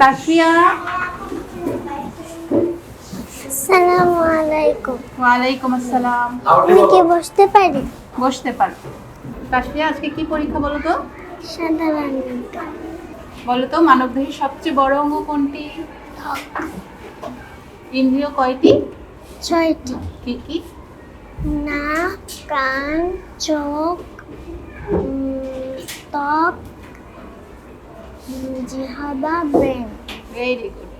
তাসফিয়া। সালামু আলাইকুম। ওয়ালাইকুম আসসালাম। আমি কি বসতে পারি? বসতে পারো। তাসফিয়া আজকে কি পরীক্ষা বলো তো? সাধারণ। বলো তো মানবদেহের সবচেয়ে বড় অঙ্গ কোনটি? ইন্দ্রিয় কয়টি? ছয়টি। কি কি? নাক কান চোখ উম, জিহ্বা ব্রেন। ভেরি গুড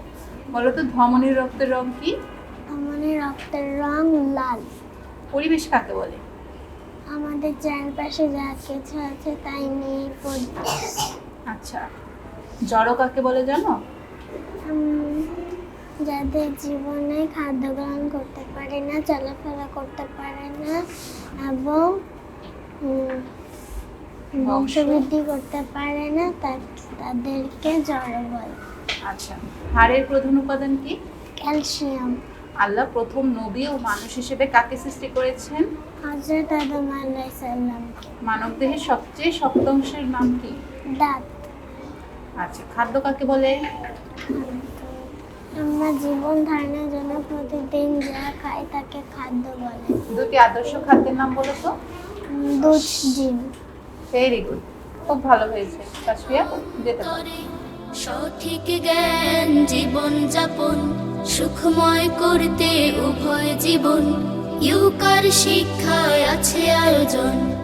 বলো তো ধমনীর রক্তের রং কি? আমাদের রক্তের রং লাল। পরিবেশ কাকে বলে? আমাদের চারপাশে যা কিছু আছে তাই নিয়ে পরিবেশ। আচ্ছা। জড় কাকে বলে জানো? যাদের জীবনে খাদ্য গ্রহণ করতে পারে না চলাফেরা করতে পারে না এবং বংশবৃদ্ধি করতে পারে না তাদেরকে জড় বলে। আচ্ছা হাড়ের প্রধান উপাদান কি? ক্যালসিয়াম। আল্লাহ প্রথম নবী ও মানুষ হিসেবে কাকে সৃষ্টি করেছেন? হজরত আদম আলাইসাল্লাম মানবদেহের সবচেয়ে শক্ত অংশের নাম কি? দাঁত। আচ্ছা খাদ্য কাকে বলে? আমরা জীবন ধারণের জন্য প্রতিদিন যা খাই তাকে খাদ্য বলে। দুটি আদর্শ খাদ্যের নাম বলো তো। দুধ ডিম। ভেরি গুড খুব ভালো হয়েছে তাসফিয়া যেতে সঠিক জ্ঞান জীবন যাপন, সুখময় করতে উভয় জীবন। ইউকার শিক্ষায় আছে আয়োজন।